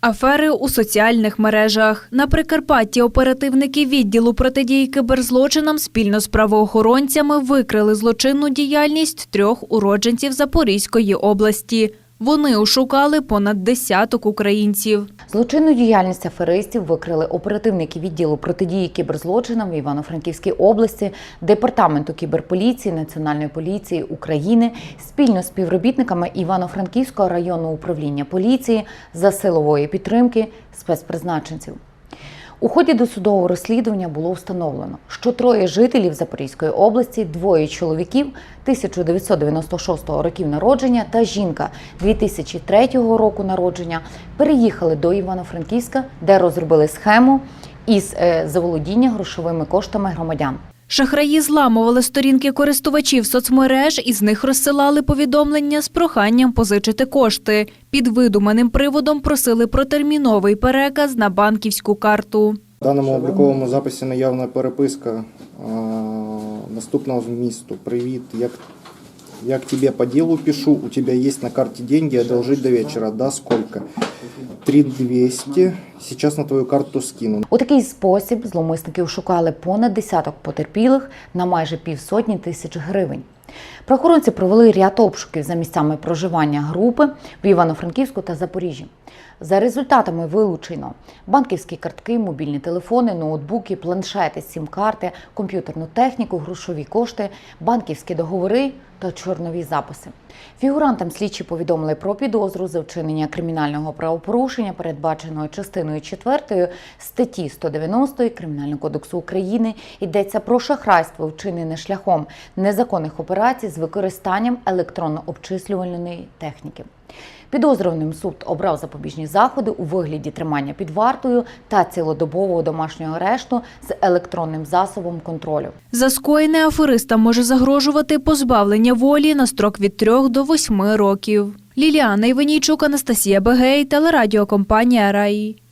Афери у соціальних мережах на Прикарпатті оперативники відділу протидії киберзлочинам спільно з правоохоронцями викрили злочинну діяльність трьох уродженців Запорізької області. Вони ошукали понад десяток українців. Злочинну діяльність аферистів викрили оперативники відділу протидії кіберзлочинам в Івано-Франківській області, департаменту кіберполіції Національної поліції України спільно з співробітниками Івано-Франківського районного управління поліції за силової підтримки спецпризначенців. У ході досудового розслідування було встановлено, що троє жителів Запорізької області, двоє чоловіків 1996 років народження та жінка 2003 року народження переїхали до Івано-Франківська, де розробили схему із е, заволодіння грошовими коштами громадян. Шахраї зламували сторінки користувачів соцмереж і з них розсилали повідомлення з проханням позичити кошти. Під видуманим приводом просили про терміновий переказ на банківську карту. В даному обліковому записі наявна переписка наступного змісту. Привіт, як, як тебе по ділу пишу, у тебя есть на карте деньги, одолжить до вечера, да, сколько? 3200, сейчас на твою карту скину. У такий спосіб зловмисники ошукали понад десяток потерпілих на майже півсотні тисяч гривень. Правоохоронці провели ряд обшуків за місцями проживання групи в Івано-Франківську та Запоріжжі. За результатами вилучено банківські картки, мобільні телефони, ноутбуки, планшети, сім-карти, комп'ютерну техніку, грошові кошти, банківські договори та чорнові записи. Фігурантам слідчі повідомили про підозру за вчинення кримінального правопорушення, передбаченого частиною 4 статті 190 Кримінального кодексу України. Йдеться про шахрайство, вчинене шляхом незаконних операцій з використанням електронно-обчислювальної техніки. Підозрюваним суд обрав запобіжні заходи у вигляді тримання під вартою та цілодобового домашнього арешту з електронним засобом контролю. За скоєне аферистам може загрожувати позбавлення волі на строк від 3 до 8 років. Ліліана Іванійчук, Анастасія Бегей, телерадіокомпанія Раї.